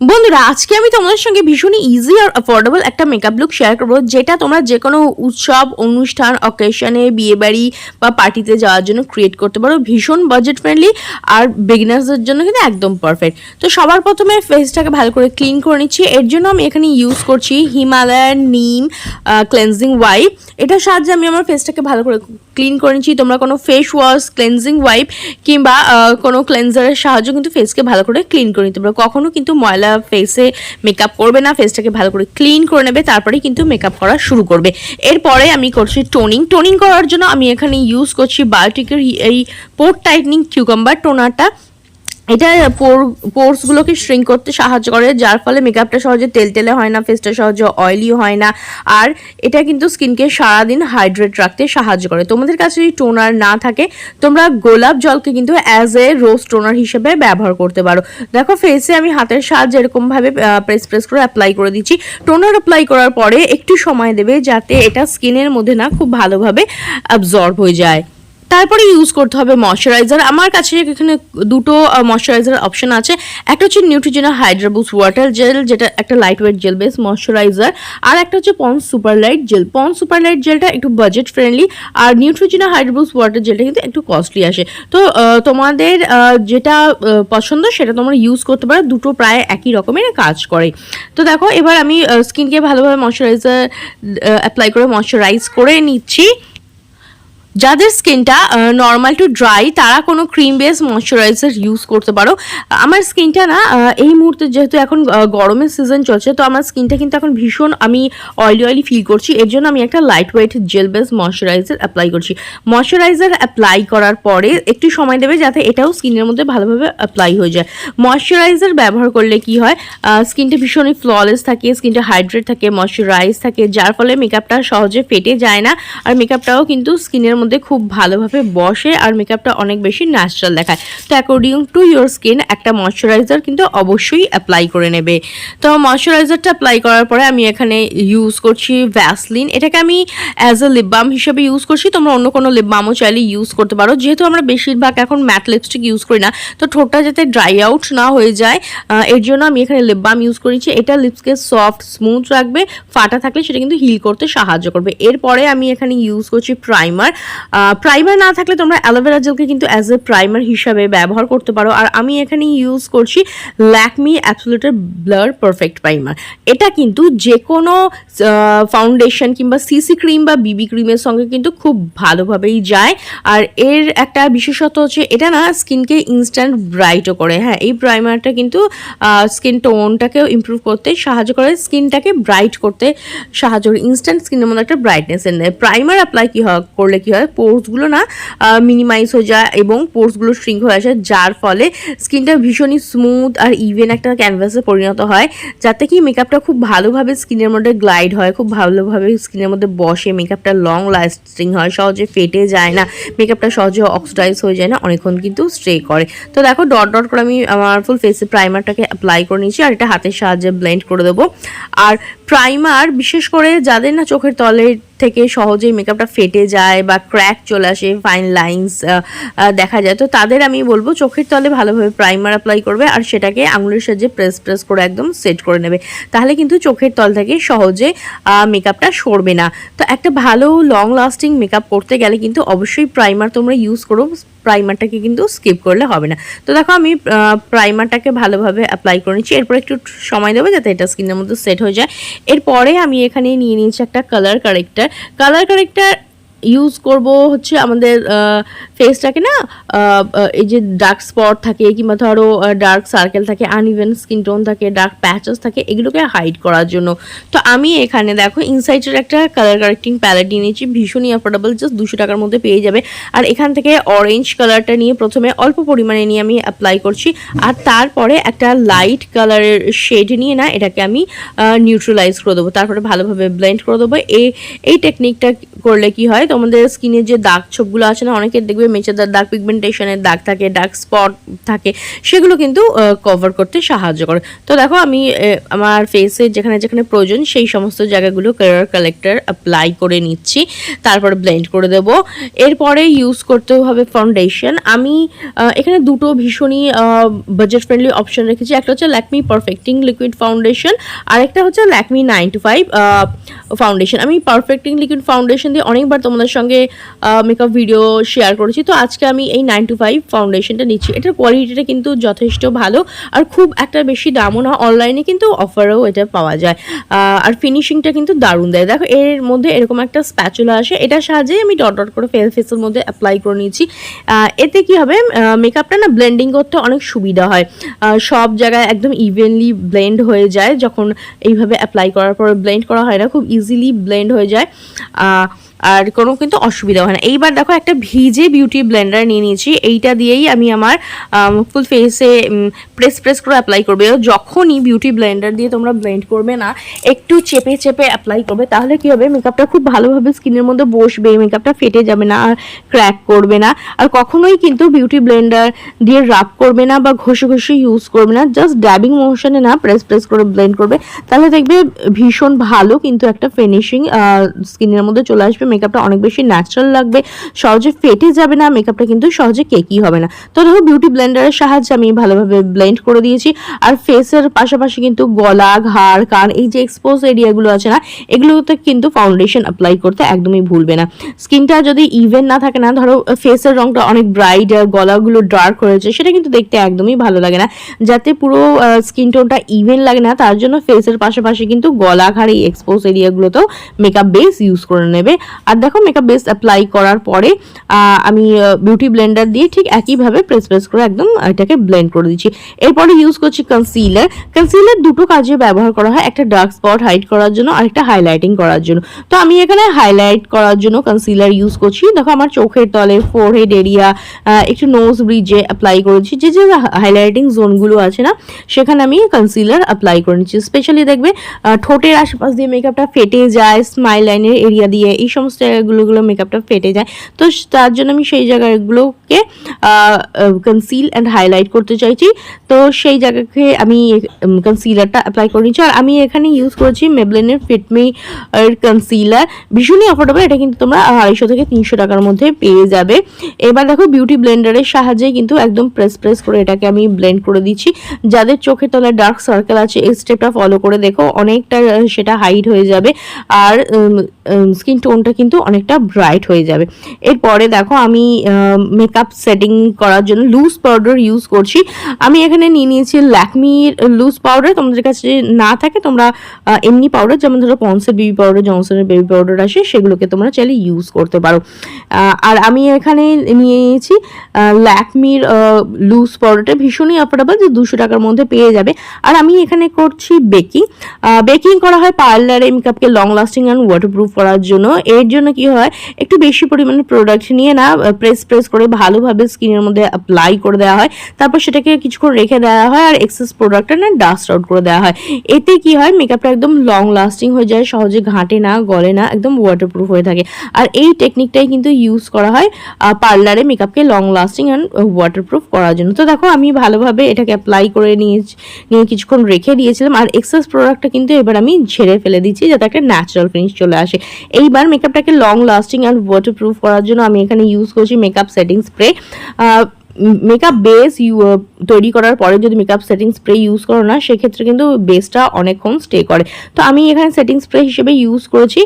বন্ধুরা, আজকে আমি তোমাদের সঙ্গে ভীষণই ইজি আর অ্যাফোর্ডেবল একটা মেকআপ লুক শেয়ার করব, যেটা তোমরা যে কোনো উৎসব, অনুষ্ঠান অকেশনে বিয়েবাড়ি বা পার্টিতে যাওয়ার জন্য ক্রিয়েট করতে পারো। ভীষণ বাজেট ফ্রেন্ডলি আর বিগিনার্সদের জন্য কিন্তু একদম পারফেক্ট তো সবার প্রথমে ফেসটাকে ভালো করে ক্লিন করে নিচ্ছি। এর জন্য আমি এখানে ইউজ করছি হিমালয়ান নিম ক্লেন্সিং ওয়াইপ এটার সাহায্যে আমি আমার ফেসটাকে ভালো করে ক্লিন করে নিচ্ছি। তোমরা কোনো ফেস ওয়াশ ক্লেনজিং ওয়াইপ কিংবা কোনো ক্লেনজারের সাহায্যে কিন্তু ফেসকে ভালো করে ক্লিন করে নিতে পারো। কখনও কিন্তু ময়লা ফেসে মেকআপ করবে না ফেসটাকে ভালো করে ক্লিন করে নেবে তারপরে কিন্তু মেকআপ করা শুরু করবে। এরপরে আমি করছি টোনিং টোনিং করার জন্য আমি এখানে ইউজ করছি বায়োটিকের এই পোর্ট টাইটনিং কিউকাম্বার টোনারটা এটা পোর পোর্সগুলোকে শ্রিঙ্ক করতে সাহায্য করে, যার ফলে মেকআপটা সহজে তেলতেলে হয় না ফেসটা সহজে অয়েলি হয় না, আর এটা কিন্তু স্কিনকে সারাদিন হাইড্রেট রাখতে সাহায্য করে। তোমাদের কাছে যদি টোনার না থাকে, তোমরা গোলাপ জলকে কিন্তু অ্যাজ এ রোজ টোনার হিসেবে ব্যবহার করতে পারো। দেখো ফেসে আমি হাতের সাহায্যে এরকমভাবে প্রেস প্রেস করে অ্যাপ্লাই করে দিচ্ছি। টোনার অ্যাপ্লাই করার পরে একটু সময় দেবে যাতে এটা স্কিনের মধ্যে না খুব ভালোভাবে অ্যাবজর্ব হয়ে যায়। তারপরে ইউজ করতে হবে ময়শ্চারাইজার আমার কাছে এখানে দুটো ময়শ্চারাইজার অপশন আছে। একটা হচ্ছে নিউট্রিজেনা হাইড্রাবুস ওয়াটার জেল যেটা একটা light weight gel base moisturiser আর একটা হচ্ছে Pond's super light gel Pond's super light জেলটা একটু বাজেট ফ্রেন্ডলি আর নিউট্রিজেনা হাইড্রাবুস ওয়াটার জেলটা কিন্তু একটু কস্টলি আসে। তো তোমাদের যেটা পছন্দ সেটা তোমরা ইউজ করতে পারো। দুটো প্রায় একই রকমের কাজ করে। তো দেখো, এবার আমি স্কিনকে ভালোভাবে ময়শ্চারাইজার অ্যাপ্লাই করে ময়শ্চারাইজ করে নিচ্ছি। যাদের স্কিনটা নর্মাল টু ড্রাই তারা কোনো ক্রিম বেস ময়শ্চারাইজার ইউজ করতে পারো। আমার স্কিনটা না এই মুহূর্তে যেহেতু এখন গরমের সিজন চলছে, তো আমার স্কিনটা কিন্তু এখন ভীষণ আমি অয়েলি অয়েলি ফিল করছি। এর জন্য আমি একটা lightweight gel base moisturiser apply করছি। ময়শ্চারাইজার অ্যাপ্লাই করার পরে একটু সময় দেবে যাতে এটাও স্কিনের মধ্যে ভালোভাবে অ্যাপ্লাই হয়ে যায়। ময়শ্চারাইজার ব্যবহার করলে কি হয় স্কিনটা ভীষণই ফ্ললেস থাকে, স্কিনটা হাইড্রেট থাকে ময়শ্চারাইজ থাকে, যার ফলে মেকআপটা সহজে ফেটে যায় না। আর মেকআপটাও কিন্তু স্কিনের মধ্যে খুব ভালোভাবে বসে আর মেকআপটা অনেক বেশি ন্যাচারাল দেখায়। তো অ্যাকর্ডিং টু ইয়োর স্কিন একটা ময়শ্চারাইজার কিন্তু অবশ্যই অ্যাপ্লাই করে নেবে। তো ময়শ্চারাইজারটা অ্যাপ্লাই করার পরে আমি এখানে ইউজ করছি ভ্যাসলিন এটাকে আমি অ্যাজ এ লিপ বাম হিসেবে ইউজ করছি। তোমরা অন্য কোনো লিপ বামও চাইলে ইউজ করতে পারো। যেহেতু আমরা বেশিরভাগ এখন ম্যাট লিপস্টিক ইউজ করি না, তো ঠোঁটটা যাতে ড্রাই আউট না হয়ে যায় এর জন্য আমি এখানে লিপ বাম ইউজ করেছি। এটা লিপসকে সফট স্মুথ রাখবে। ফাটা থাকলে সেটা কিন্তু হিল করতে সাহায্য করবে। এরপরে আমি এখানে ইউজ করছি প্রাইমার প্রাইমার না থাকলে তোমরা অ্যালোভেরা জেলকে কিন্তু অ্যাজ এ প্রাইমার হিসাবে ব্যবহার করতে পারো। আর আমি এখানে ইউজ করছি ল্যাকমি অ্যাবসোলিউটের ব্লার পারফেক্ট প্রাইমার এটা কিন্তু যে কোনো ফাউন্ডেশন কিংবা সিসি ক্রিম বা বিবি ক্রিমের সঙ্গে কিন্তু খুব ভালোভাবেই যায়। আর এর একটা বিশেষত হচ্ছে এটা না স্কিনকে ইনস্ট্যান্ট ব্রাইটও করে। হ্যাঁ এই প্রাইমারটা কিন্তু স্কিন টোনটাকেও ইমপ্রুভ করতে সাহায্য করে। স্কিনটাকে ব্রাইট করতে সাহায্য করে। ইনস্ট্যান্ট স্কিনের মধ্যে একটা ব্রাইটনেস এনে প্রাইমার অ্যাপ্লাই কী হয় করলে কী হয়? পোর্সগুলো না মিনিমাইজ হয়ে যায় এবং পোর্সগুলো শ্রিঙ্ক হয়ে আসে, যার ফলে স্কিনটা ভীষণই স্মুথ আর ইভেন একটা ক্যানভাসে পরিণত হয়, যাতে কি মেকআপটা খুব ভালোভাবে স্কিনের মধ্যে গ্লাইড হয়, খুব ভালোভাবে স্কিনের মধ্যে বসে মেকআপটা লং লাস্টিং হয়, সহজে ফেটে যায় না মেকআপটা সহজে অক্সিডাইজ হয়ে যায় না, অনেকক্ষণ কিন্তু স্ট্রে করে। তো দেখো ডট ডট করে আমি আমার ফুল ফেসে প্রাইমারটাকে অ্যাপ্লাই করে নিয়েছি আর এটা হাতের সাহায্যে ব্লেন্ড করে দেবো। আর প্রাইমার বিশেষ করে যাদের না চোখের তলের থেকে সহজেই মেকআপটা ফেটে যায় বা ক্র্যাক চলে আসে ফাইন লাইন্স দেখা যায়। তো তাদের আমি বলব, চোখের তলে ভালোভাবে প্রাইমার অ্যাপ্লাই করবে আর সেটাকে আঙুলের সাহায্যে প্রেস প্রেস করে একদম সেট করে নেবে। তাহলে কিন্তু চোখের তল থেকে সহজে মেকআপটা সরবে না। তো একটা ভালো লং লাস্টিং মেকআপ করতে গেলে কিন্তু অবশ্যই প্রাইমার তোমরা ইউজ করো প্রাইমারটাকে কিন্তু স্কিপ করলে হবে না। তো দেখো আমি প্রাইমারটাকে ভালোভাবে অ্যাপ্লাই করে নিচ্ছি। এরপর একটু সময় দেবো যাতে এটা স্কিনের মধ্যে সেট হয়ে যায়। এরপরে আমি এখানে নিয়ে নিয়েছি একটা colour corrector colour corrector use করব হচ্ছে আমাদের ফেসটাকে না এই যে ডার্ক স্পট থাকে, কিংবা ধরো ডার্ক সার্কেল থাকে আনইভেন স্কিন টোন থাকে ডার্ক প্যাচেস থাকে, এগুলোকে হাইড করার জন্য। তো আমি এখানে দেখো ইনসাইটের একটা কালার কারেক্টিং প্যালেট নিয়েছি, ভীষণই অ্যাফোর্ডেবল জাস্ট দুশো টাকার মধ্যে পেয়ে যাবে। আর এখান থেকে অরেঞ্জ কালারটা নিয়ে প্রথমে অল্প পরিমাণে নিয়ে আমি অ্যাপ্লাই করছি। আর তারপরে একটা লাইট কালারের শেড নিয়ে না, এটাকে আমি নিউট্রালাইজ করে দেবো। তারপরে ভালোভাবে ব্লেন্ড করে দেবো। এই এই টেকনিকটা করলে কি হয় যায় তোমাদের স্কিনের যে দাগ ছোপগুলো আছে না অনেকের দেখবে মেচেদার দাগ পিগমেন্টেশনের দাগ থাকে ডার্ক স্পট থাকে, সেগুলো কিন্তু কভার করতে সাহায্য করে। তো দেখো আমি আমার ফেসে যেখানে যেখানে প্রয়োজন, সেই সমস্ত জায়গাগুলো কালার কালেক্টর অ্যাপ্লাই করে নিচ্ছি, তারপরে ব্লেন্ড করে দেব। এরপরে ইউজ করতে হবে ফাউন্ডেশন আমি এখানে দুটো ভীষণই বাজেট ফ্রেন্ডলি অপশন রেখেছি। একটা হচ্ছে ল্যাকমি পারফেক্টিং লিকুইড ফাউন্ডেশন আর একটা হচ্ছে Lakme nine to five foundation আমি পারফেক্টিং লিকুইড ফাউন্ডেশন দিয়ে অনেকবার তোমাদের সঙ্গে মেকআপ ভিডিও শেয়ার করেছি। তো আজকে আমি এই নাইন টু ফাইভ ফাউন্ডেশনটা নিচ্ছি। এটার কোয়ালিটিটা কিন্তু যথেষ্ট ভালো আর খুব একটা বেশি দামও না। অনলাইনে কিন্তু অফারেও এটা পাওয়া যায়। আর ফিনিশিংটা কিন্তু দারুণ দেয়। দেখো, এর মধ্যে এরকম একটা স্প্যাচুলা আসে। এটার সাহায্যে আমি ডট ডট করে ফেস ফেসের মধ্যে অ্যাপ্লাই করে নিয়েছি। এতে কি হবে? মেকআপটা না ব্লেন্ডিং করতে অনেক সুবিধা হয়। সব জায়গায় একদম ইভেনলি ব্লেন্ড হয়ে যায়। যখন এইভাবে অ্যাপ্লাই করার পর ব্লেন্ড করা হয় না, খুব ইজিলি ব্লেন্ড হয়ে যায়। আর কোনো কিন্তু অসুবিধা হয় না। এইবার দেখো একটা ভিজে বিউটি ব্লেন্ডার নিয়ে নিয়েছি। এইটা দিয়েই আমি আমার ফুল ফেসে প্রেস প্রেস করে অ্যাপ্লাই করবে। যখনই বিউটি ব্লেন্ডার দিয়ে তোমরা ব্লেন্ড করবে না, একটু চেপে চেপে অ্যাপ্লাই করবে, তাহলে কি হবে? মেকআপটা খুব ভালোভাবে স্কিনের মধ্যে বসবে মেকআপটা ফেটে যাবে না, আর ক্র্যাক করবে না। আর কখনোই কিন্তু বিউটি ব্লেন্ডার দিয়ে রাব করবে না বা ঘষে ঘষে ইউজ করবে না। জাস্ট ড্যাবিং মোশনে না প্রেস প্রেস করে ব্লেন্ড করবে। তাহলে দেখবে ভীষণ ভালো কিন্তু একটা ফিনিশিং স্কিনের মধ্যে চলে আসবে। মেকআপটা অনেক বেশি ন্যাচারাল লাগবে, সহজে ফেটে যাবে না মেকআপটা কিন্তু সহজে কেকি হবে না। তো দেখো বিউটি ব্লেন্ডারের সাহায্যে আমি ভালোভাবে ব্লেন্ড করে দিয়েছি। আর ফেসের পাশাপাশি কিন্তু গলা, ঘাড়, কান, এই যে এক্সপোজ এরিয়াগুলো আছে না, এগুলোতে কিন্তু ফাউন্ডেশন অ্যাপ্লাই করতে একদমই ভুলবে না। স্কিনটা যদি ইভেন না থাকে না, ধরো ফেসের রংটা অনেক ব্রাইট আর গলাগুলো ডার্ক হয়েছে, সেটা কিন্তু দেখতে একদমই ভালো লাগে না। যাতে পুরো স্কিন টোনটা ইভেন লাগে না, তার জন্য ফেসের পাশাপাশি কিন্তু গলা, ঘাড়, এই এক্সপোজ এরিয়াগুলোতেও মেকআপ বেস ইউজ করে নেবে। আর দেখো মেকআপ বেস অ্যাপ্লাই করার পরে আমি বিউটি ব্লেন্ডার দিয়ে ঠিক একইভাবে প্রেস প্রেস করে একদম এটাকে ব্লেন্ড করে দিচ্ছি। এরপরে ইউজ করছি কনসিলার কনসিলার দুটো কাজে ব্যবহার করা হয়। একটা ডার্ক স্পট হাইড করার জন্য আর একটা হাইলাইটিং করার জন্য। তো আমি এখানে হাইলাইট করার জন্য কনসিলার ইউজ করছি। দেখো আমার চোখের তলে ফোরহেড এরিয়া একটু নোজ ব্রিজে অ্যাপ্লাই করেছি। যে যে হাইলাইটিং জোনগুলো আছে না, সেখানে আমি কনসিলার অ্যাপ্লাই করে নিচ্ছি। স্পেশালি দেখবে ঠোঁটের আশেপাশ দিয়ে মেকআপটা ফেটে যায় স্মাইল লাইনের এরিয়া দিয়ে, এই সমস্ত জায়গাগুলোগুলো মেকআপটা ফেটে যায়। তো তার জন্য আমি সেই জায়গাগুলোকে কনসিল অ্যান্ড হাইলাইট করতে চাইছি। তো সেই জায়গাকে আমি কনসিলারটা অ্যাপ্লাই করে নিচ্ছি। আর আমি এখানে ইউজ করেছি মেবলেনের ফিটমি কনসিলার ভীষণই অফোর্ডেবল এটা কিন্তু তোমরা আড়াইশো থেকে তিনশো টাকার মধ্যে পেয়ে যাবে। এবার দেখো বিউটি ব্লেন্ডারের সাহায্যে কিন্তু একদম প্রেস প্রেস করে এটাকে আমি ব্লেন্ড করে দিচ্ছি। যাদের চোখের তলায় ডার্ক সার্কেল আছে, এই স্টেপটা ফলো করে দেখো, অনেকটা সেটা হাইট হয়ে যাবে। আর স্কিন টোনটা কিন্তু অনেকটা ব্রাইট হয়ে যাবে। এরপরে দেখো আমি মেকআপ সেটিং করার জন্য লুজ পাউডার ইউজ করছি। আমি এখানে নিয়ে নিয়েছি ল্যাকমির লুজ পাউডার তোমাদের কাছে না থাকে তোমরা এমনি পাউডার যেমন ধরো পন্সের বেবি পাউডার জনসনের বেবি পাউডার আসে, সেগুলোকে তোমরা চাইলে ইউজ করতে পারো। আর আমি এখানে নিয়ে নিয়েছি ল্যাকমির লুজ পাউডারটা ভীষণই অ্যাফোর্ডেবল যে দুশো টাকার মধ্যে পেয়ে যাবে। আর আমি এখানে করছি বেকিং বেকিং করা হয় পার্লারে মেকআপকে লং লাস্টিং অ্যান্ড ওয়াটারপ্রুফ করার জন্য। এর জন্য কি হয়, একটু বেশি পরিমাণে প্রোডাক্ট নিয়ে না প্রেস প্রেস করে ভালোভাবে স্কিনের মধ্যে অ্যাপ্লাই করে দেওয়া হয়। তারপর সেটাকে কিছুক্ষণ রেখে দেওয়া হয় আর এক্সেস প্রোডাক্টটা না ডাস্ট আউট করে দেওয়া হয়। এতে কি হয় মেকআপটা একদম লং লাস্টিং হয়ে যায়, সহজে ঘাঁটে না, গলে না, একদম ওয়াটারপ্রুফ হয়ে থাকে। আর এই টেকনিকটাই কিন্তু ইউজ করা হয় পার্লারে মেকআপকে লং লাস্টিং অ্যান্ড ওয়াটারপ্রুফ করার জন্য। তো দেখো, আমি ভালোভাবে এটাকে অ্যাপ্লাই করে নিয়ে নিয়ে কিছুক্ষণ রেখে দিয়েছিলাম আর এক্সেস প্রোডাক্টটা কিন্তু এবার আমি ঝেড়ে ফেলে দিচ্ছি যাতে একটা ন্যাচারাল ফিনিশ চলে আসে। এইবার মেকআপটাকে লং লাস্টিং অ্যান্ড ওয়াটারপ্রুফ করার জন্য আমি এখানে ইউজ করছি makeup setting spray makeup base তৈরি করার পরে যদি মেকআপ সেটিং স্প্রে ইউজ করো না, সেক্ষেত্রে কিন্তু বেসটা অনেকক্ষণ স্টে করে। তো আমি এখানে সেটিং স্প্রে হিসেবে ইউজ করেছি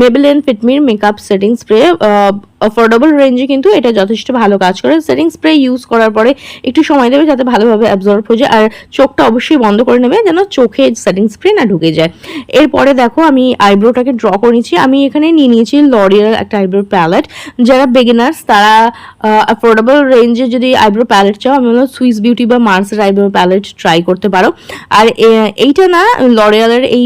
Maybelline Fit Me makeup setting spray affordable রেঞ্জে কিন্তু এটা যথেষ্ট ভালো কাজ করে। সেটিং স্প্রে ইউজ করার পরে একটু সময় দেবে যাতে ভালোভাবে অ্যাবজর্ব হয়ে যায়। আর চোখটা অবশ্যই বন্ধ করে নেবে যেন চোখে সেটিং স্প্রে না ঢুকে যায়। এরপরে দেখো আমি আইব্রোটাকে ড্র করে আমি এখানে নিয়ে নিয়েছি লরিয়াল একটা আইব্রো প্যালেট যারা বিগিনার্স তারা অ্যাফোর্ডেবল রেঞ্জে যদি আইব্রো প্যালেট চাও, আমি বললাম সুইস বিউটি বা মার্সের আইব্রো প্যালেট ট্রাই করতে পারো। আর এইটা না লরিয়ালের এই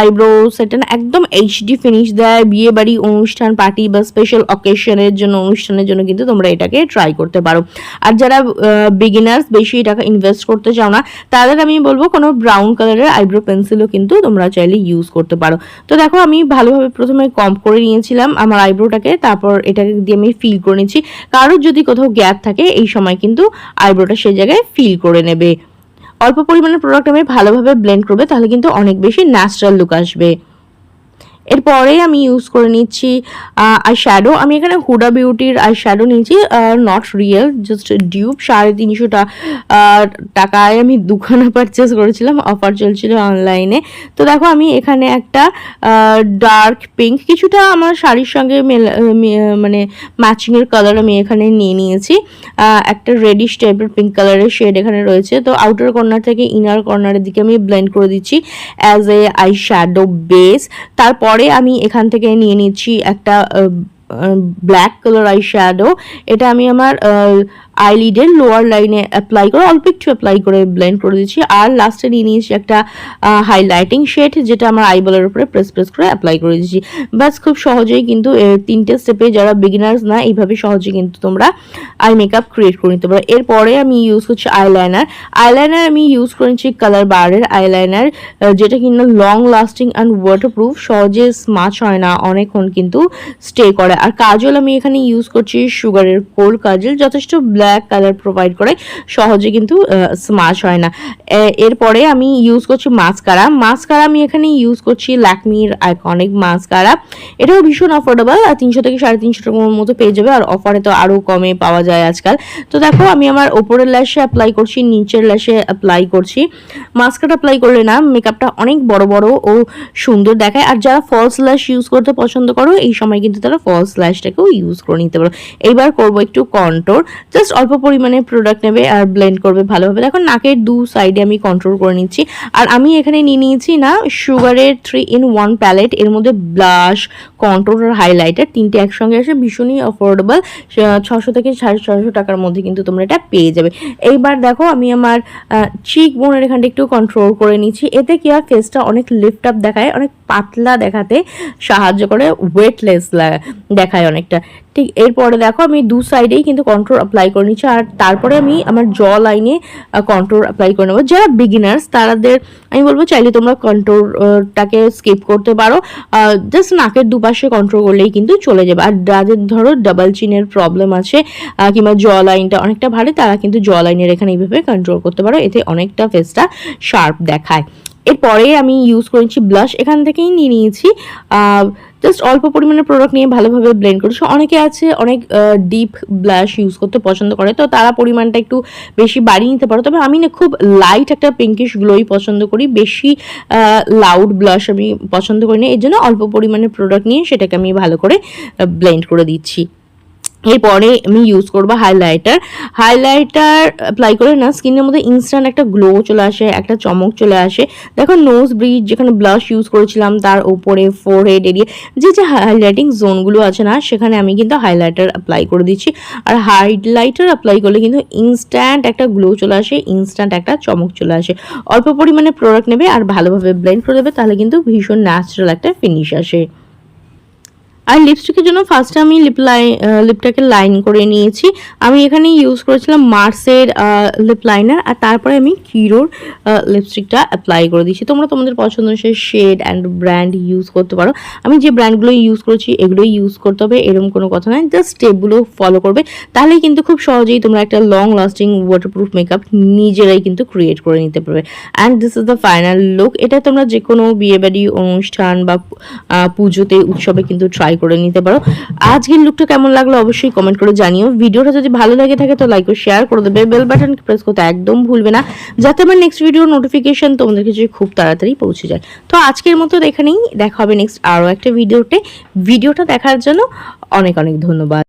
আইব্রো সেটটা না একদম এইচডি ফিনিশ দেয়। বিয়ে বাড়ি অনুষ্ঠান পার্টি বা স্পেশাল অকেশন অকেশনের জন্য, অনুষ্ঠানের জন্য কিন্তু তোমরা এটাকে ট্রাই করতে পারো। আর যারা বিগিনার্স বেশি টাকা ইনভেস্ট করতে চাও না, তাদের আমি বলব কোনো ব্রাউন কালারের আইব্রো পেন্সিলও কিন্তু তোমরা চাইলে ইউজ করতে পারো। তো দেখো, আমি ভালোভাবে প্রথমে কম্প করে নিয়েছিলাম আমার আইব্রোটাকে তারপর এটাকে দিয়ে আমি ফিল করে নিচ্ছি। কারোর যদি কোথাও গ্যাপ থাকে, এই সময় কিন্তু আইব্রোটা সেই জায়গায় ফিল করে নেবে। অল্প পরিমাণে প্রোডাক্ট আমি ভালোভাবে ব্লেন্ড করবে, তাহলে কিন্তু অনেক বেশি ন্যাচারাল লুক আসবে। এরপরে আমি ইউজ করে নিচ্ছি আই শ্যাডো আমি এখানে হুডা বিউটির আই শ্যাডো নিয়েছি নট রিয়েল জাস্ট ডিউব সাড়ে তিনশো টাকায় আমি দুখানা পারচেস করেছিলাম অফার চলছিল অনলাইনে তো দেখো, আমি এখানে একটা ডার্ক পিঙ্ক কিছুটা আমার শাড়ির সঙ্গে মানে ম্যাচিংয়ের কালার আমি এখানে নিয়ে নিয়েছি। একটা রেডিশ টাইপের পিঙ্ক কালারের শেড এখানে রয়েছে। তো আউটার কর্নার থেকে ইনার কর্নারের দিকে আমি ব্লেন্ড করে দিচ্ছি as a eye shadow base তারপর পরে আমি এখান থেকে নিয়ে নিচ্ছি একটা ব্ল্যাক কালার আই শ্যাডো এটা আমি আমার আইলিডের লোয়ার লাইনে অ্যাপ্লাই করে, অল্প একটু অ্যাপ্লাই করে ব্লেন্ড করে দিচ্ছি আর লাস্টে নিয়ে নিয়েছি একটা হাইলাইটিং শেড যেটা আমার আইবলের উপরে প্রেস প্রেস করে অ্যাপ্লাই করে দিচ্ছি ব্যাস, খুব সহজেই কিন্তু তিনটে স্টেপে যারা বিগিনার্স না, এইভাবে সহজে কিন্তু তোমরা আই মেকআপ ক্রিয়েট করে নিতে পারো। এরপরে আমি ইউজ করছি আইলাইনার আইলাইনার আমি ইউজ করেছি কালার বারের আইলাইনার যেটা কিন্তু লং লাস্টিং অ্যান্ড ওয়াটারপ্রুফ সহজে স্মাচ হয় না, অনেকক্ষণ কিন্তু স্টে করে। আর কাজল আমি এখানে ইউজ করছি সুগারের কোল কাজল, যথেষ্ট ব্ল্যাক কালার প্রোভাইড করে, সহজে কিন্তু স্মাশ হয় না। এরপরে আমি ইউজ করছি মাস্কারা মাস্কারা আমি এখানে ইউজ করছি ল্যাকমির আইকনিক মাস্কারা এটাও ভীষণ অফোর্ডেবল আর তিনশো থেকে সাড়ে তিনশো টাকার মতো পেয়ে যাবে, আর অফারে তো আরও কমে পাওয়া যায় আজকাল। তো দেখো, আমি আমার ওপরের ল্যাশে অ্যাপ্লাই করছি, নিচের ল্যাশে অ্যাপ্লাই করছি। মাস্কারা অ্যাপ্লাই করলে না মেকআপটা অনেক বড় বড় ও সুন্দর দেখায়, আর যারা ফলস ল্যাশ ইউজ করতে পছন্দ করো, এই সময় কিন্তু তারা ফলস ল্যাশটাকেও ইউজ করে নিতে পারো। এইবার করব একটু কন্ট্রোল জাস্ট অল্প পরিমাণে প্রোডাক্ট নেবে আর ব্লেন্ড করবে ভালোভাবে। দেখো নাকের দু সাইডে আমি কন্ট্রোল করে নিচ্ছি। আর আমি এখানে নিয়ে নিয়েছি না সুগারের থ্রি ইন ওয়ান প্যালেট এর মধ্যে ব্লাশ কন্ট্রোল আর হাইলাইটার তিনটে একসঙ্গে আসে, ভীষণই অফোর্ডেবল ছশো থেকে সাড়ে ছশো টাকার মধ্যে কিন্তু তোমরা এটা পেয়ে যাবে। এইবার দেখো আমি আমার চিক বোনের এখানটা একটু কন্ট্রোল করে নিচ্ছি। এতে কি আর ফেসটা অনেক লিফট আপ দেখায়, অনেক পাতলা দেখাতে সাহায্য করে ওয়েটলেস দেখায় অনেকটা। ঠিক এরপরে দেখো আমি দু সাইডেই কিন্তু কন্ট্রোল অ্যাপ্লাই করে নিচ্ছি আর তারপরে আমি আমার জ লাইনে কন্ট্রোল অ্যাপ্লাই করে নেব। যারা বিগিনার্স তাদের আমি বলব চাইলে তোমরা কন্ট্রোলটাকে স্কিপ করতে পারো। জাস্ট নাকের দুপাশে কন্ট্রোল করলেই কিন্তু চলে যাবে। আর যাদের ধরো ডাবল চিনের প্রবলেম আছে কিংবা জ লাইনটা অনেকটা ভারী, তারা কিন্তু জ লাইনের এখানে এইভাবে কন্ট্রোল করতে পারো। এতে অনেকটা ফেসটা শার্প দেখায়। এরপরে আমি ইউজ করেছি ব্লাশ এখান থেকেই নিয়ে নিয়েছি জাস্ট অল্প পরিমাণে প্রোডাক্ট নিয়ে ভালোভাবে ব্লেন্ড করেছি অনেকে আছে, অনেক ডিপ ব্লাশ ইউজ করতে পছন্দ করে। তো তারা পরিমাণটা একটু বেশি বাড়িয়ে নিতে পারো। তবে আমি না খুব লাইট একটা পিঙ্কিশ গ্লোই পছন্দ করি। বেশি লাউড ব্লাশ আমি পছন্দ করি না। এর জন্য অল্প পরিমাণে প্রোডাক্ট নিয়ে সেটাকে আমি ভালো করে ব্লেন্ড করে দিচ্ছি। এরপরে আমি ইউজ করব হাইলাইটার হাইলাইটার অ্যাপ্লাই করে না স্কিনের মধ্যে ইনস্ট্যান্ট একটা গ্লো চলে আসে, একটা চমক চলে আসে। দেখো নোজ ব্রিজ যেখানে ব্লাশ ইউজ করেছিলাম, তার ওপরে ফোর হেড এরিয়ে যে যে হাইলাইটিং জোনগুলো আছে না, সেখানে আমি কিন্তু হাইলাইটার অ্যাপ্লাই করে দিচ্ছি। আর হাইলাইটার অ্যাপ্লাই করলে কিন্তু ইনস্ট্যান্ট একটা গ্লো চলে আসে ইনস্ট্যান্ট একটা চমক চলে আসে। অল্প পরিমাণে প্রোডাক্ট নেবে আর ভালোভাবে ব্লেন্ড করে দেবে, তাহলে কিন্তু ভীষণ ন্যাচারাল একটা ফিনিশ আসে। আর লিপস্টিকের জন্য ফার্স্টে আমি লিপ লাইন লিপটাকে লাইন করে নিয়েছি। আমি এখানে ইউজ করেছিলাম মার্সের লিপ লাইনার আর তারপরে আমি কিরোর লিপস্টিকটা অ্যাপ্লাই করে দিয়েছি। তোমরা তোমাদের পছন্দ সে শেড অ্যান্ড ব্র্যান্ড ইউজ করতে পারো। আমি যে ব্র্যান্ডগুলো ইউজ করেছি, এগুলোই ইউজ করতে হবে এরকম কোনো কথা নয়। জাস্ট স্টেপগুলো ফলো করবে। তাহলে কিন্তু খুব সহজেই তোমরা একটা লং লাস্টিং ওয়াটারপ্রুফ মেকআপ নিজেরাই কিন্তু ক্রিয়েট করে নিতে পারবে। And this is the final look এটা তোমরা যে কোনো বিয়েবাড়ি অনুষ্ঠান বা পুজোতে, উৎসবে কিন্তু ট্রাই করে নিতে পারো। আজকের লুকটা কেমন লাগল অবশ্যই কমেন্ট করে জানিও। ভিডিওটা যদি ভালো লাগে থাকে তো লাইক ও শেয়ার করে দেবে। বেল বাটন প্রেস করতে একদম ভুলবে না। যাতে আমার নেক্সট ভিডিওর নোটিফিকেশন তোমাদের কাছে খুব তাড়াতাড়ি পৌঁছে যায়। তো আজকের মতো এখানেই দেখা হবে নেক্সট আরও একটা ভিডিওতে ভিডিওটা দেখার জন্য অনেক অনেক ধন্যবাদ।